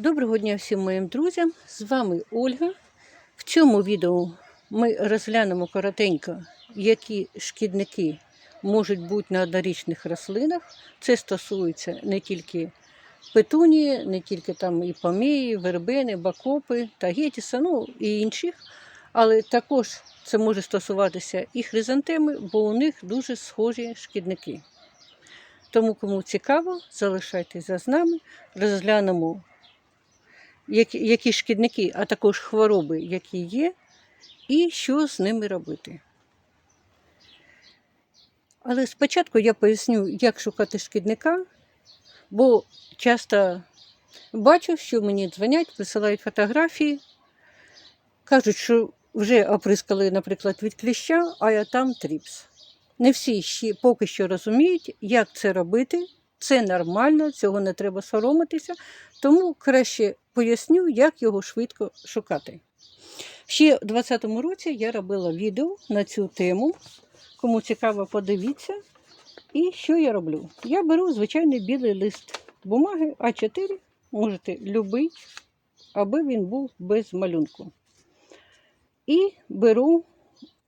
Доброго дня всім моїм друзям! З вами Ольга. В цьому відео ми розглянемо коротенько, які шкідники можуть бути на однорічних рослинах. Це стосується не тільки петунії, не тільки там і помії, вербени, бакопи та гетіса, ну і інших. Але також це може стосуватися і хризантеми, бо у них дуже схожі шкідники. Тому, кому цікаво, залишайтеся з нами, розглянемо які, які шкідники, а також хвороби, які є, і що з ними робити. Але спочатку я поясню, як шукати шкідника, бо часто бачу, що мені дзвонять, присилають фотографії, кажуть, що вже оприскали, наприклад, від кліща, а я там тріпс. Не всі ще поки що розуміють, як це робити. Це нормально, цього не треба соромитися, тому краще поясню, як його швидко шукати. Ще у 2020 році я робила відео на цю тему. Кому цікаво, подивіться. І що я роблю? Я беру звичайний білий лист бумаги А4, можете любий, аби він був без малюнку. І беру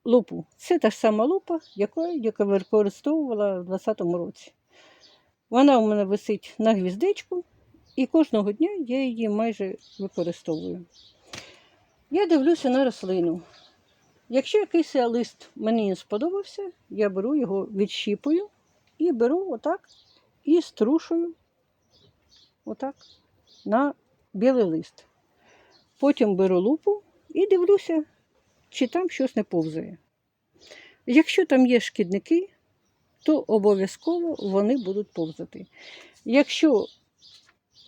лупу. Це та ж сама лупа, яку я використовувала у 2020 році. Вона у мене висить на гвіздечку, і кожного дня я її майже використовую. Я дивлюся на рослину. Якщо якийсь лист мені не сподобався, я беру його, відщіпую і беру отак і струшую отак на білий лист. Потім беру лупу і дивлюся, чи там щось не повзає. Якщо там є шкідники, то обов'язково вони будуть повзати. Якщо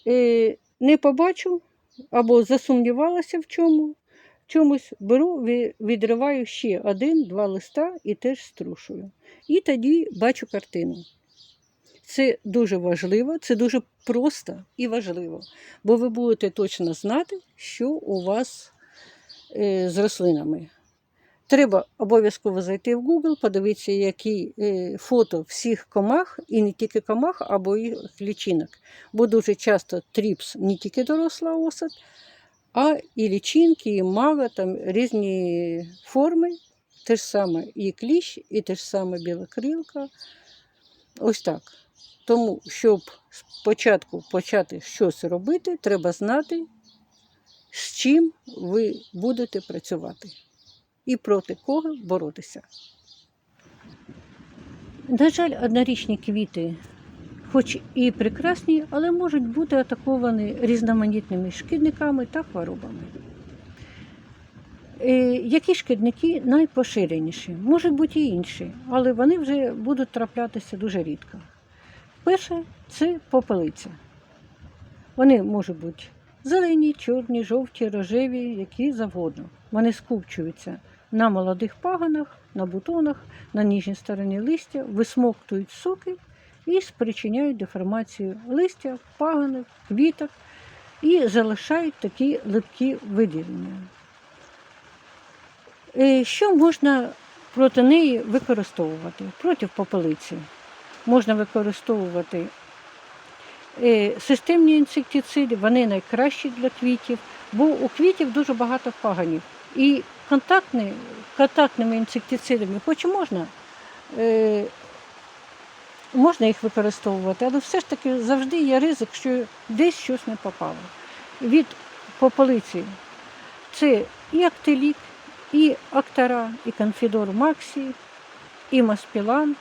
е, не побачу або засумнівалася в чому, чомусь, беру, відриваю ще один-два листа і теж струшую. І тоді бачу картину. Це дуже важливо, це дуже просто і важливо, бо ви будете точно знати, що у вас е, з рослинами. Треба обов'язково зайти в Google, подивитися, які е, фото всіх комах, і не тільки комах, або їх лічинок. Бо дуже часто тріпс не тільки доросла осад, а і лічинки, і мага, там різні форми. Те ж саме і кліщ, і те ж саме білокрилка. Ось так. Тому, щоб спочатку почати щось робити, треба знати, з чим ви будете працювати і проти кого боротися. На жаль, однорічні квіти, хоч і прекрасні, але можуть бути атаковані різноманітними шкідниками та хворобами. Е, Які шкідники найпоширеніші? Можуть бути і інші, але вони вже будуть траплятися дуже рідко. Перше це попелиця. Вони можуть бути зелені, чорні, жовті, рожеві, які завгодно. Вони скупчуються на молодих паганах, на бутонах, на ніжній стороні листя, висмоктують соки і спричиняють деформацію листя, паганок, квіток і залишають такі липкі виділення. Е, Що можна проти неї використовувати? Проти попелиці можна використовувати е, системні інсектициди, вони найкращі для квітів, бо у квітів дуже багато паганів. І контактні, контактними інсектицидами, хоч можна, е, можна їх використовувати, але все ж таки завжди є ризик, що десь щось не попало. Від попелиці це і актилік, і актара, і конфідор Максі, і маспілан.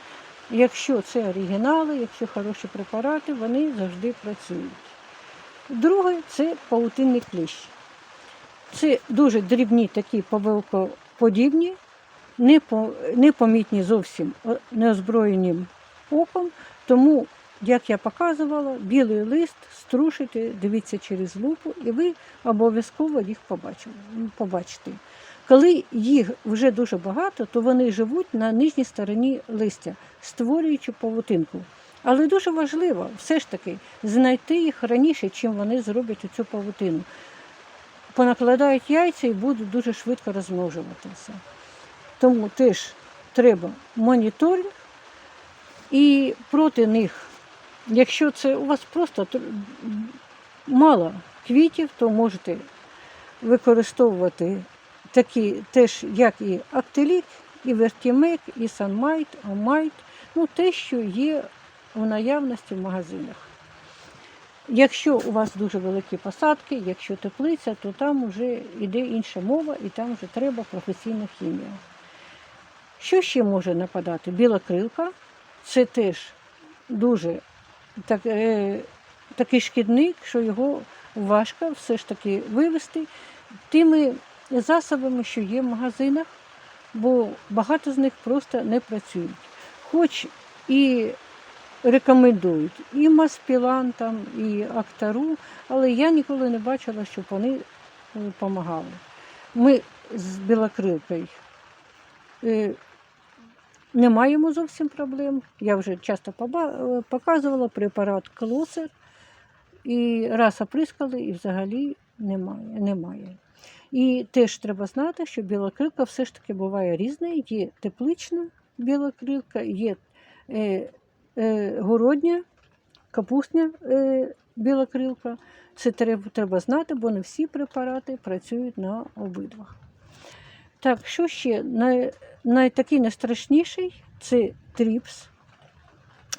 Якщо це оригінали, якщо хороші препарати, вони завжди працюють. Друге це паутинний кліщ. Це дуже дрібні такі павелкоподібні, непомітні зовсім неозброєним оком. Тому, як я показувала, білий лист струшите, дивіться через лупу, і ви обов'язково їх побачите. Коли їх вже дуже багато, то вони живуть на нижній стороні листя, створюючи павутинку. Але дуже важливо все ж таки знайти їх раніше, чим вони зроблять цю павутину понакладають яйця і будуть дуже швидко розмножуватися. Тому теж треба моніторинг і проти них, якщо це у вас просто мало квітів, то можете використовувати такі теж, як і актилік, і вертімек, і санмайт, амайт, ну те, що є в наявності в магазинах. Якщо у вас дуже великі посадки, якщо теплиця, то там вже йде інша мова і там вже треба професійна хімія. Що ще може нападати? Біла крилка це теж дуже так, е, такий шкідник, що його важко все ж таки вивести тими засобами, що є в магазинах, бо багато з них просто не працюють. Хоч і рекомендують і маспілан, там, і актару, але я ніколи не бачила, щоб вони допомагали. Ми з білокрилкою е, не маємо зовсім проблем. Я вже часто е, показувала препарат клосер, і раз оприскали, і взагалі немає. немає. І теж треба знати, що білокрилка все ж таки буває різна. Є теплична білокрилка, є е, е, городня, капустня е, білокрилка. Це треба, знати, бо не всі препарати працюють на обидвах. Так, що ще? Най, най, такий найстрашніший це тріпс.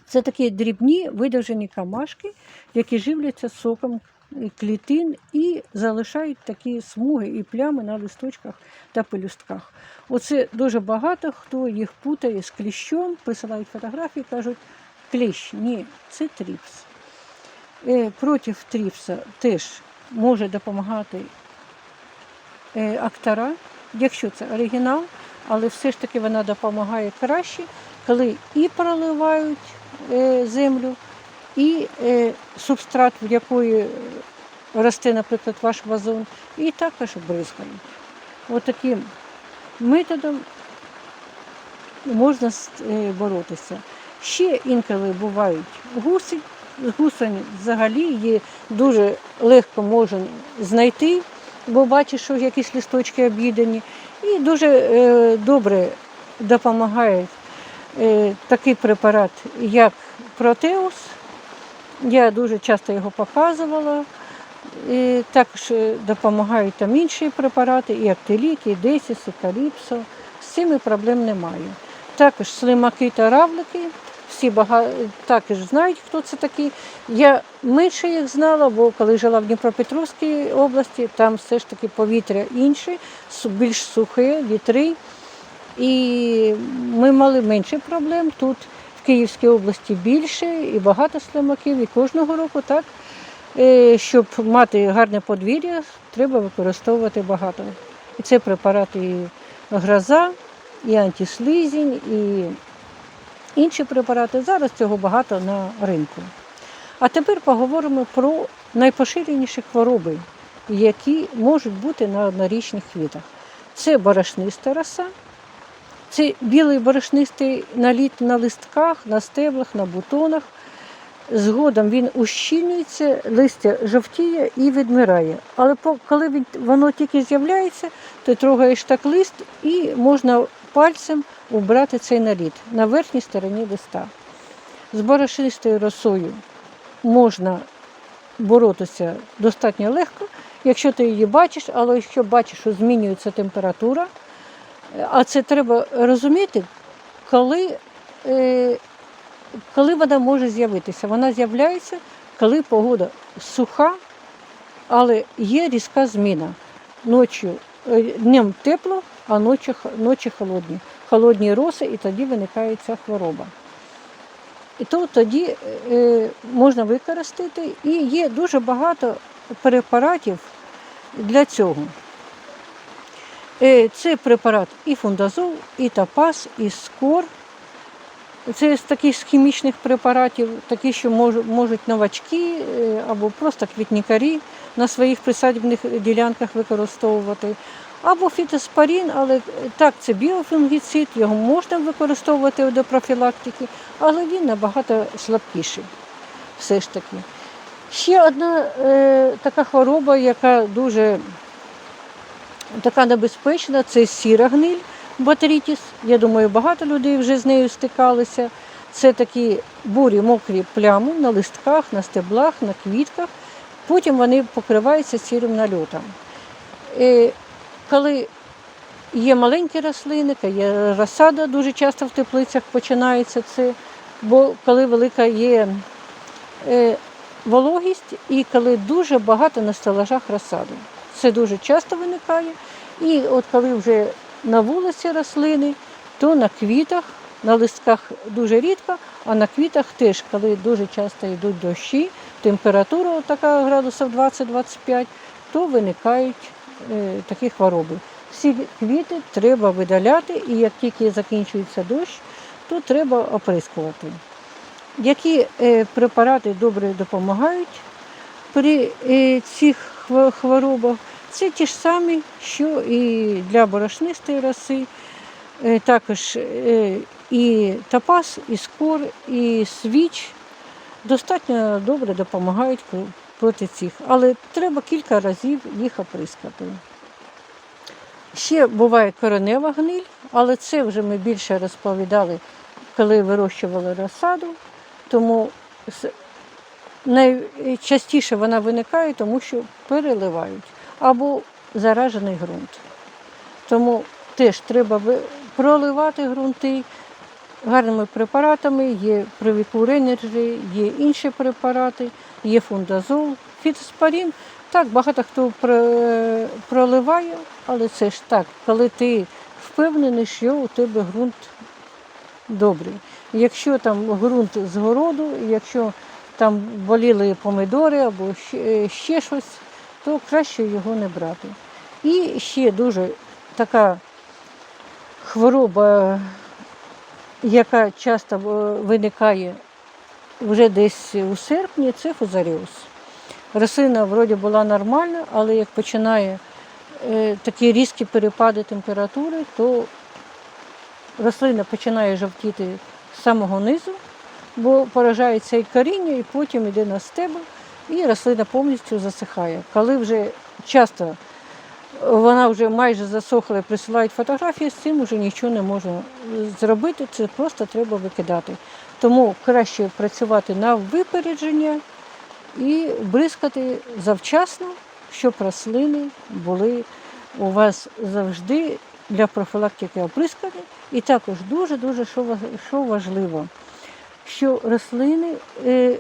Це такі дрібні видовжені камашки, які живляться соком клітин і залишають такі смуги і плями на листочках та пелюстках. Оце дуже багато хто їх путає з кліщом, присилають фотографії, кажуть, кліщ. Ні, це тріпс. Е, Проти тріпса теж може допомагати е, актара, якщо це оригінал, але все ж таки вона допомагає краще, коли і проливають е, землю, і субстрат, в якої росте, наприклад, ваш вазон, і також бризкають. Отаким методом можна боротися. Ще інколи бувають гуси. Гусень взагалі її дуже легко можна знайти, бо бачиш, що якісь листочки об'їдені. І дуже е, добре допомагає е, такий препарат, як протеус. Я дуже часто його показувала. І також е, допомагають там інші препарати, і актилік, і десіс, і каліпсо. З цими проблем немає. Також слимаки та равлики. Всі бага... також знають, хто це такі. Я менше їх знала, бо коли жила в Дніпропетровській області, там все ж таки повітря інше, більш сухе, вітри. І ми мали менше проблем. Тут в Київській області більше і багато слимаків. І кожного року так. Е, Щоб мати гарне подвір'я, треба використовувати багато. І це препарати і гроза, і антислизінь, і інші препарати. Зараз цього багато на ринку. А тепер поговоримо про найпоширеніші хвороби, які можуть бути на однорічних квітах. Це борошниста роса, це білий борошнистий наліт на листках, на стеблах, на бутонах. Згодом він ущільнюється, листя жовтіє і відмирає. Але коли воно тільки з'являється, ти трогаєш так лист і можна пальцем убрати цей наліт на верхній стороні листа. З борошнистою росою можна боротися достатньо легко, якщо ти її бачиш, але якщо бачиш, що змінюється температура, а це треба розуміти, коли, е, коли вона може з'явитися. Вона з'являється, коли погода суха, але є різка зміна. Ночі, днем тепло, а ночі, ночі холодні. Холодні роси, і тоді виникає ця хвороба. І то тоді е, можна використати, і є дуже багато препаратів для цього. Е, Це препарат і фундазол, і тапаз, і скор. Це з таких хімічних препаратів, такі, що можуть новачки е, або просто квітникарі на своїх присадибних ділянках використовувати. Або фітоспорін, але так, це біофунгіцид, його можна використовувати до профілактики, але він набагато слабкіший все ж таки. Ще одна е, така хвороба, яка дуже така небезпечна, це сіра гниль, батерітіс. Я думаю, багато людей вже з нею стикалися. Це такі бурі мокрі плями на листках, на стеблах, на квітках. Потім вони покриваються сірим нальотом. Е, Коли є маленькі рослини, є розсада, дуже часто в теплицях починається це, бо коли велика є е, вологість і коли дуже багато на стелажах розсади. Це дуже часто виникає. І от коли вже на вулиці рослини, то на квітах, на листках дуже рідко, а на квітах теж, коли дуже часто йдуть дощі, температура така градусів 20-25, то виникають е, такі хвороби. Всі квіти треба видаляти, і як тільки закінчується дощ, то треба оприскувати. Які е, препарати добре допомагають при е, цих хворобах? Це ті ж самі, що і для борошнистої роси, також і топаз, і скор, і свіч достатньо добре допомагають проти цих, але треба кілька разів їх оприскати. Ще буває коренева гниль, але це вже ми більше розповідали, коли вирощували розсаду, тому найчастіше вона виникає, тому що переливають або заражений ґрунт. Тому теж треба проливати ґрунти гарними препаратами, є Привікур Energy, є інші препарати, є фундазол, фітоспорін. Так, багато хто проливає, але це ж так, коли ти впевнений, що у тебе ґрунт добрий. Якщо там ґрунт з городу, якщо там боліли помидори або ще щось, то краще його не брати. І ще дуже така хвороба, яка часто е, виникає вже десь у серпні, це фузаріоз. Рослина вроді була нормальна, але як починає е, такі різкі перепади температури, то рослина починає жовтіти з самого низу, бо поражається і коріння, і потім йде на стебель, і рослина повністю засихає. Коли вже часто вона вже майже засохла присилають фотографії, з цим вже нічого не можна зробити, це просто треба викидати. Тому краще працювати на випередження і бризкати завчасно, щоб рослини були у вас завжди для профілактики оприскані. І також дуже-дуже що важливо, що рослини е,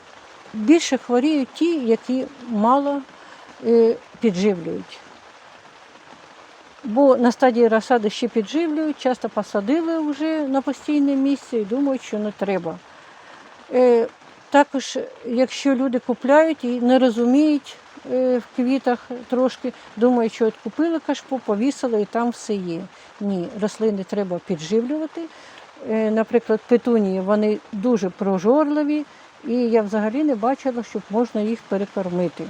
більше хворіють ті, які мало е, підживлюють. Бо на стадії розсади ще підживлюють, часто посадили вже на постійне місце і думають, що не треба. Е, також, якщо люди купляють і не розуміють е, в квітах трошки, думають, що от купили кашпо, повісили і там все є. Ні, рослини треба підживлювати. Е, наприклад, петунії вони дуже прожорливі, і я взагалі не бачила, щоб можна їх перекормити.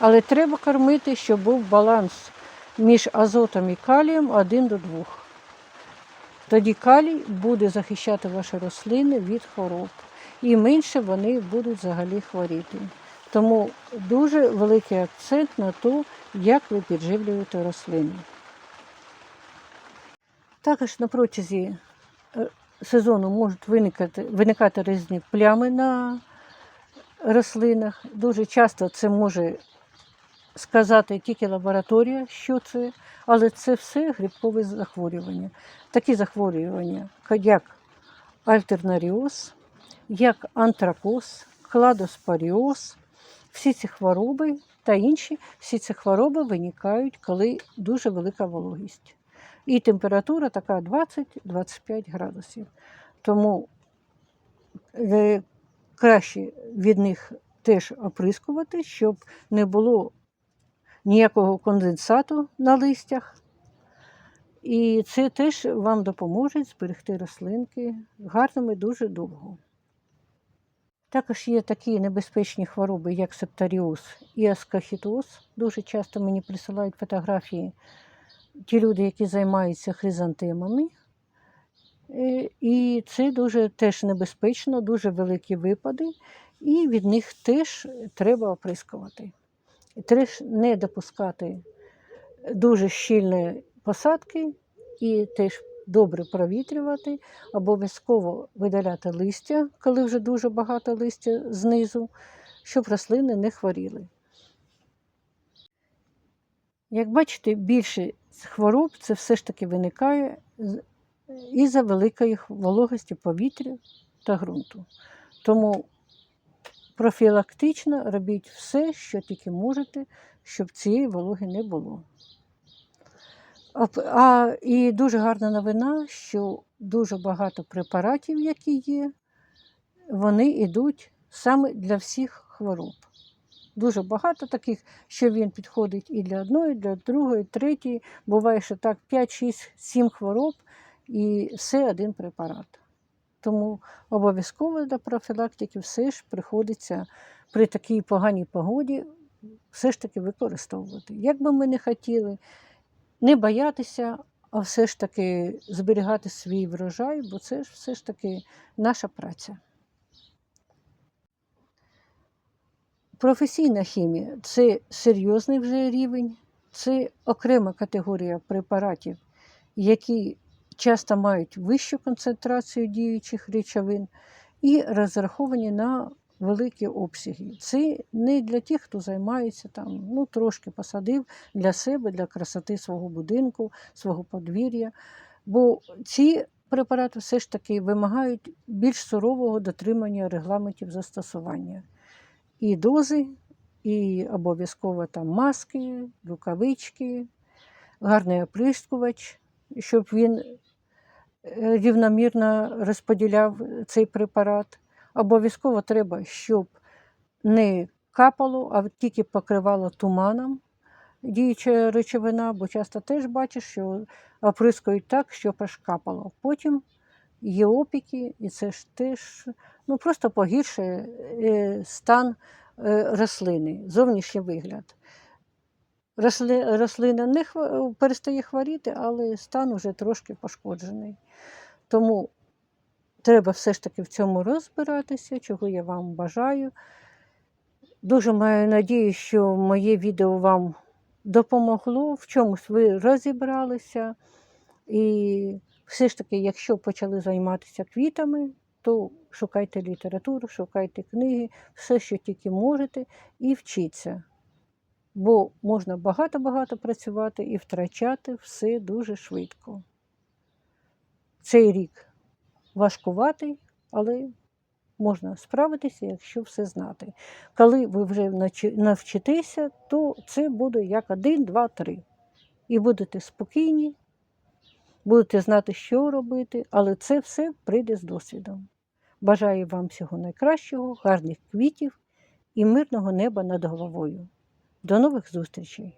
Але треба кормити, щоб був баланс між азотом і калієм один до двох. Тоді калій буде захищати ваші рослини від хвороб. І менше вони будуть взагалі хворіти. Тому дуже великий акцент на те, як ви підживлюєте рослини. Також на протязі е, сезону можуть виникати, виникати різні плями на рослинах. Дуже часто це може сказати тільки лабораторія, що це, але це все грибкові захворювання. Такі захворювання, як альтернаріоз, як антракоз, кладоспоріоз, всі ці хвороби та інші, всі ці хвороби виникають, коли дуже велика вологість. І температура така 20-25 градусів. Тому е, краще від них теж оприскувати, щоб не було ніякого конденсату на листях. І це теж вам допоможе зберегти рослинки гарними дуже довго. Також є такі небезпечні хвороби, як септаріоз і аскохітоз. Дуже часто мені присилають фотографії ті люди, які займаються хризантемами. Е, І це дуже теж небезпечно, дуже великі випади, і від них теж треба оприскувати. І Теж не допускати дуже щільної посадки і теж добре провітрювати, обов'язково видаляти листя, коли вже дуже багато листя знизу, щоб рослини не хворіли. Як бачите, більше хвороб це все ж таки виникає з- із-за великої вологості повітря та ґрунту. Тому профілактично робіть все, що тільки можете, щоб цієї вологи не було. А, а і дуже гарна новина, що дуже багато препаратів, які є, вони йдуть саме для всіх хвороб. Дуже багато таких, що він підходить і для одної, і для другої, і третьої. Буває, що так 5, 6, 7 хвороб і все один препарат. Тому обов'язково для профілактики все ж приходиться при такій поганій погоді все ж таки використовувати. Як би ми не хотіли, не боятися, а все ж таки зберігати свій врожай, бо це ж все ж таки наша праця. Професійна хімія це серйозний вже рівень, це окрема категорія препаратів, які часто мають вищу концентрацію діючих речовин і розраховані на великі обсяги. Це не для тих, хто займається там, ну трошки посадив для себе, для красоти свого будинку, свого подвір'я. Бо ці препарати все ж таки вимагають більш сурового дотримання регламентів застосування і дози, і обов'язково там маски, рукавички, гарний оприскувач, щоб він рівномірно розподіляв цей препарат. Обов'язково треба, щоб не капало, а тільки покривало туманом діюча речовина, бо часто теж бачиш, що оприскують так, щоб аж капало. Потім є опіки, і це ж теж ну, просто погіршує е, стан е, рослини, зовнішній вигляд. Росли, рослина не хва- перестає хворіти, але стан уже трошки пошкоджений. Тому треба все ж таки в цьому розбиратися, чого я вам бажаю. Дуже маю надію, що моє відео вам допомогло, в чомусь ви розібралися. І все ж таки, якщо почали займатися квітами, то шукайте літературу, шукайте книги, все, що тільки можете, і вчіться. Бо можна багато-багато працювати і втрачати все дуже швидко. Цей рік важкуватий, але можна справитися, якщо все знати. Коли ви вже навчитеся, то це буде як один, два, три. І будете спокійні, будете знати, що робити, але це все прийде з досвідом. Бажаю вам всього найкращого, гарних квітів і мирного неба над головою. До нових зустрічей!